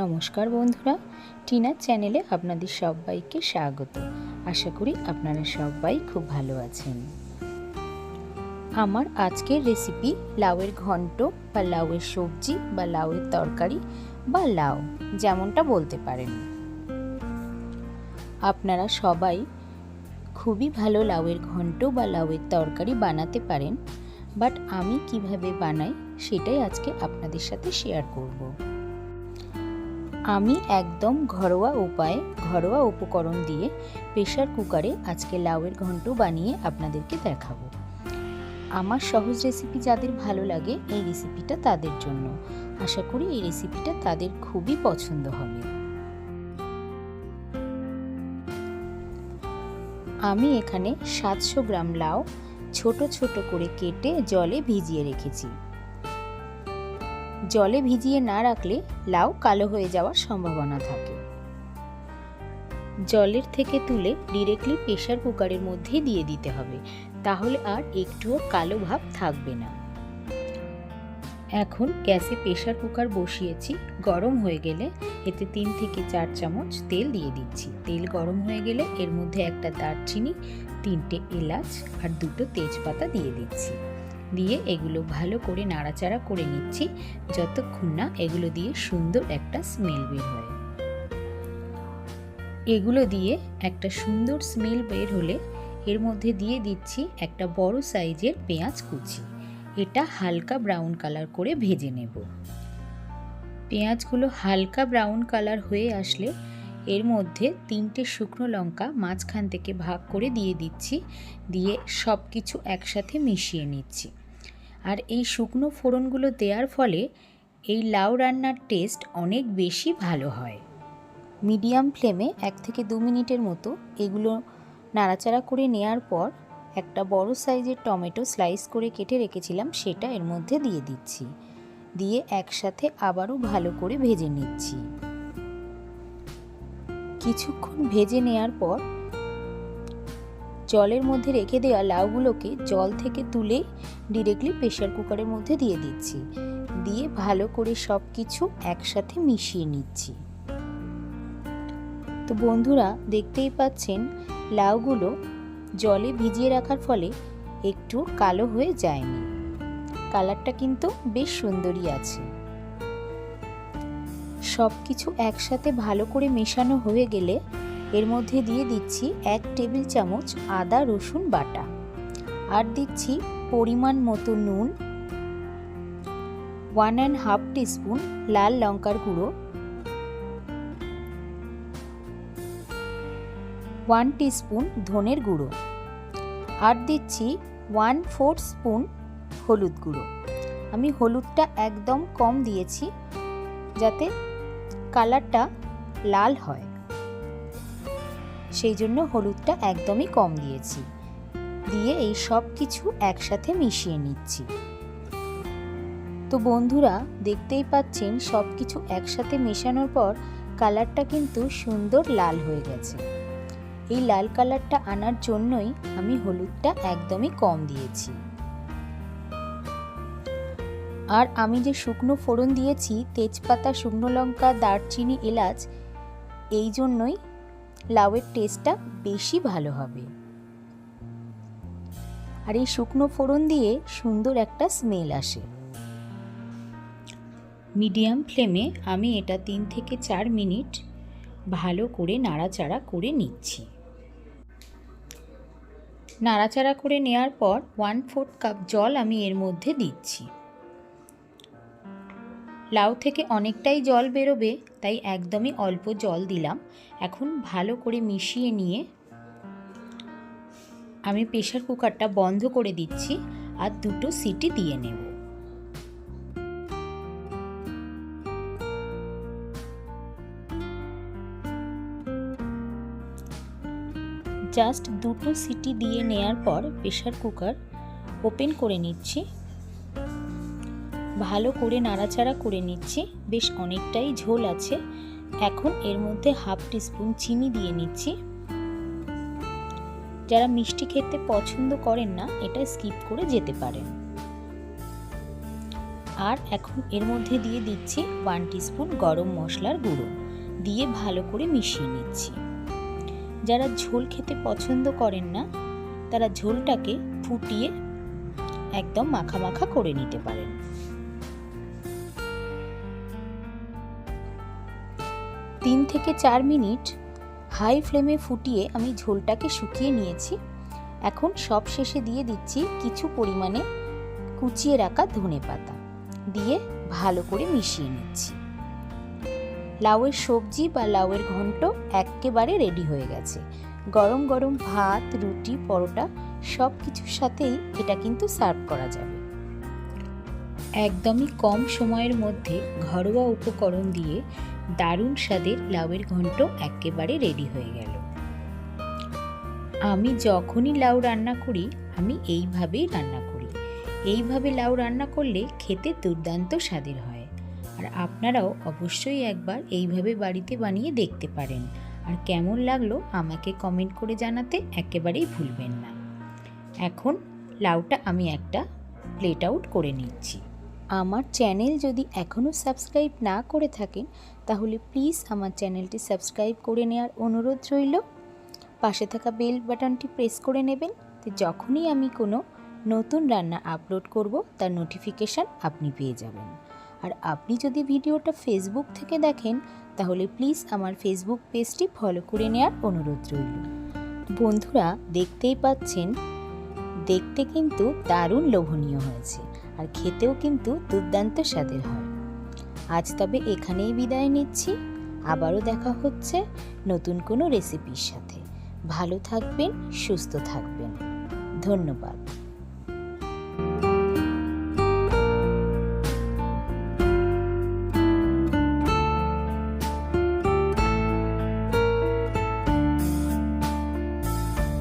নমস্কার বন্ধুরা টিনার চ্যানেলে আপনাদের সবাইকে স্বাগত। আশা করি আপনারা সবাই খুব ভালো আছেন। আমার আজকের রেসিপি লাউয়ের ঘন্ট বা লাউয়ের সবজি বা লাউয়ের তরকারি বা লাউ, যেমনটা বলতে পারেন। আপনারা সবাই খুবই ভালো লাউয়ের ঘন্ট বা লাউয়ের তরকারি বানাতে পারেন, বাট আমি কীভাবে বানাই সেটাই আজকে আপনাদের সাথে শেয়ার করব। আমি একদম ঘরোয়া উপায়ে ঘরোয়া উপকরণ দিয়ে প্রেশার কুকারে আজকে লাউয়ের ঘন্ট বানিয়ে আপনাদেরকে দেখাবো। আমার সহজ রেসিপি যাদের ভালো লাগে এই রেসিপিটা তাদের জন্য। আশা করি এই রেসিপিটা তাদের খুবই পছন্দ হবে। আমি এখানে সাতশো গ্রাম লাউ ছোট ছোট করে কেটে জলে ভিজিয়ে রেখেছি। জলে ভিজিয়ে না রাখলে লাউ কালো হয়ে যাওয়ার সম্ভাবনা থাকে। জলের থেকে তুলে ডিরেক্টলি প্রেশার কুকারের মধ্যে দিয়ে দিতে হবে, তাহলে আর একটুও কালো ভাব থাকবে না। এখন গ্যাসে প্রেশার কুকার বসিয়েছি, গরম হয়ে গেলে এতে তিন থেকে চার চামচ তেল দিয়ে দিচ্ছি। তেল গরম হয়ে গেলে এর মধ্যে একটা দারচিনি, তিনটে এলাচ আর দুটো তেজপাতা দিয়ে দিচ্ছি। দিয়ে এগুলো ভালো করে নাড়াচাড়া করে নিচ্ছি, যতক্ষণ না এগুলো দিয়ে সুন্দর একটা স্মেল বের হয়। এগুলো দিয়ে একটা সুন্দর স্মেল বের হলে এর মধ্যে দিয়ে দিচ্ছি একটা বড় সাইজের পেঁয়াজ কুচি। এটা হালকা ব্রাউন কালার করে ভেজে নেব। পেঁয়াজগুলো হালকা ব্রাউন কালার হয়ে আসলে এর মধ্যে তিনটে শুকনো লঙ্কা মাঝখান থেকে ভাগ করে দিয়ে দিচ্ছি, দিয়ে সব কিছু একসাথে মিশিয়ে নিচ্ছি। আর এই শুকনো ফোড়নগুলো দেওয়ার ফলে এই লাউ রান্নার টেস্ট অনেক বেশি ভালো হয়। মিডিয়াম ফ্লেমে এক থেকে দু মিনিটের মতো এগুলো নাড়াচাড়া করে নেওয়ার পর একটা বড় সাইজের টমেটো স্লাইস করে কেটে রেখেছিলাম, সেটা এর মধ্যে দিয়ে দিচ্ছি। দিয়ে একসাথে আবারও ভালো করে ভেজে নিচ্ছি। কিছুক্ষণ ভেজে নেওয়ার পর জলের মধ্যে রেখে দেওয়া লাউগুলোকে জল থেকে তুলে ডিরেক্টলি প্রেশার কুকারের মধ্যে দিয়ে দিচ্ছি। দিয়ে ভালো করে সব কিছু একসাথে মিশিয়ে নিচ্ছি। তো বন্ধুরা, দেখতেই পাচ্ছেন, লাউগুলো জলে ভিজিয়ে রাখার ফলে একটু কালো হয়ে যায়নি। কালারটা কিন্তু বেশ সুন্দরই আছে। সব কিছু একসাথে ভালো করে মেশানো হয়ে গেলে এর মধ্যে দিয়ে দিচ্ছি এক টেবিল চামচ আদা রসুন বাটা। আর দিচ্ছি পরিমাণ মতো নুন ওয়ান অ্যান্ড হাফ টিস্পুন লাল লঙ্কার গুঁড়ো ওয়ান টিস্পুন ধনের গুঁড়ো। আর দিচ্ছি ওয়ান ফোর স্পুন হলুদ গুঁড়ো। আমি হলুদটা একদম কম দিয়েছি যাতে কালারটা লাল হয়। সেই জন্য হলুদটা একদমই কম দিয়েছি। দিয়ে এই সব কিছু একসাথে মিশিয়ে নিচ্ছি। তো বন্ধুরা, দেখতেই পাচ্ছেন সব কিছু একসাথে মেশানোর পর কালারটা কিন্তু সুন্দর লাল হয়ে গেছে। এই লাল কালারটা আনার জন্যই আমি হলুদটা একদমই কম দিয়েছি। আর আমি যে শুকনো ফোড়ন দিয়েছি, তেজপাতা, শুকনো লঙ্কা, দারচিনি, এলাচ, এই জন্যই লাউয়ের টেস্টটা বেশি ভালো হবে। আর এই শুকনো ফোড়ন দিয়ে সুন্দর একটা স্মেল আসে। মিডিয়াম ফ্লেমে আমি এটা তিন থেকে চার মিনিট ভালো করে নাড়াচাড়া করে নিচ্ছি। নাড়াচাড়া করে নেওয়ার পর ওয়ান ফোর্থ কাপ জল আমি এর মধ্যে দিচ্ছি। লাউ থেকে অনেকটাই জল বেরোবে, তাই একদমই অল্প জল দিলাম। এখন ভালো করে মিশিয়ে নিয়ে আমি প্রেশার কুকারটা বন্ধ করে দিচ্ছি আর দুটো সিটি দিয়ে নেব। জাস্ট দুটো সিটি দিয়ে নেয়ার পর প্রেশার কুকার ওপেন করে নিচ্ছি। ভালো করে নাড়াচাড়া করে নিচ্ছি। বেশ অনেকটাই ঝোল আছে। এখন এর মধ্যে হাফ টিস্পুন চিনি দিয়ে নিচ্ছি। যারা মিষ্টি খেতে পছন্দ করেন না, এটা স্কিপ করে যেতে পারেন। আর এখন এর মধ্যে দিয়ে দিচ্ছি ওয়ান টিস্পুন গরম মশলার গুঁড়ো। দিয়ে ভালো করে মিশিয়ে নিচ্ছি। যারা ঝোল খেতে পছন্দ করেন না, তারা ঝোলটাকে ফুটিয়ে একদম মাখা মাখা করে নিতে পারেন। তিন থেকে চার মিনিট হাই ফ্লেমে ফুটিয়ে আমি ঝোলটাকে শুকিয়ে নিয়েছি। এখন সব শেষে দিয়ে দিচ্ছি কিছু পরিমাণে কুচিয়ে রাখা ধনে পাতা। দিয়ে ভালো করে মিশিয়ে নিচ্ছি। লাউয়ের সবজি বা লাউয়ের ঘন্ট একেবারে রেডি হয়ে গেছে। গরম গরম ভাত, রুটি, পরোটা সব কিছুর সাথেই এটা কিন্তু সার্ভ করা যাবে। একদমই কম সময়ের মধ্যে ঘরোয়া উপকরণ দিয়ে দারুণ স্বাদের লাউয়ের ঘন্ট একেবারে রেডি হয়ে গেল। আমি যখনই লাউ রান্না করি, আমি এইভাবেই রান্না করি। এইভাবে লাউ রান্না করলে খেতে দুর্দান্ত স্বাদের হয়। আর আপনারাও অবশ্যই একবার এইভাবে বাড়িতে বানিয়ে দেখতে পারেন। আর কেমন লাগল আমাকে কমেন্ট করে জানাতে একেবারেই ভুলবেন না। এখন লাউটা আমি একটা প্লেট আউট করে নিচ্ছি। আমার চ্যানেল যদি এখনও সাবস্ক্রাইব না করে থাকেন, তাহলে প্লিজ আমার চ্যানেলটি সাবস্ক্রাইব করে নেওয়ার অনুরোধ রইল। পাশে থাকা বেল বাটনটি প্রেস করে নেবেন, তো যখনই আমি কোনো নতুন রান্না আপলোড করব, তার নোটিফিকেশান আপনি পেয়ে যাবেন। আর আপনি যদি ভিডিওটা ফেসবুক থেকে দেখেন, তাহলে প্লিজ আমার ফেসবুক পেজটি ফলো করে নেওয়ার অনুরোধ রইল। বন্ধুরা, দেখতেই পাচ্ছেন, দেখতে কিন্তু দারুণ লোভনীয় হয়েছে। আর খেতেও কিন্তু দুর্দান্ত স্বাদের হয়। আজ তবে এখানেই বিদায় নিচ্ছি। আবারও দেখা হচ্ছে নতুন কোনো রেসিপির সাথে। ভালো থাকবেন, সুস্থ থাকবেন। ধন্যবাদ।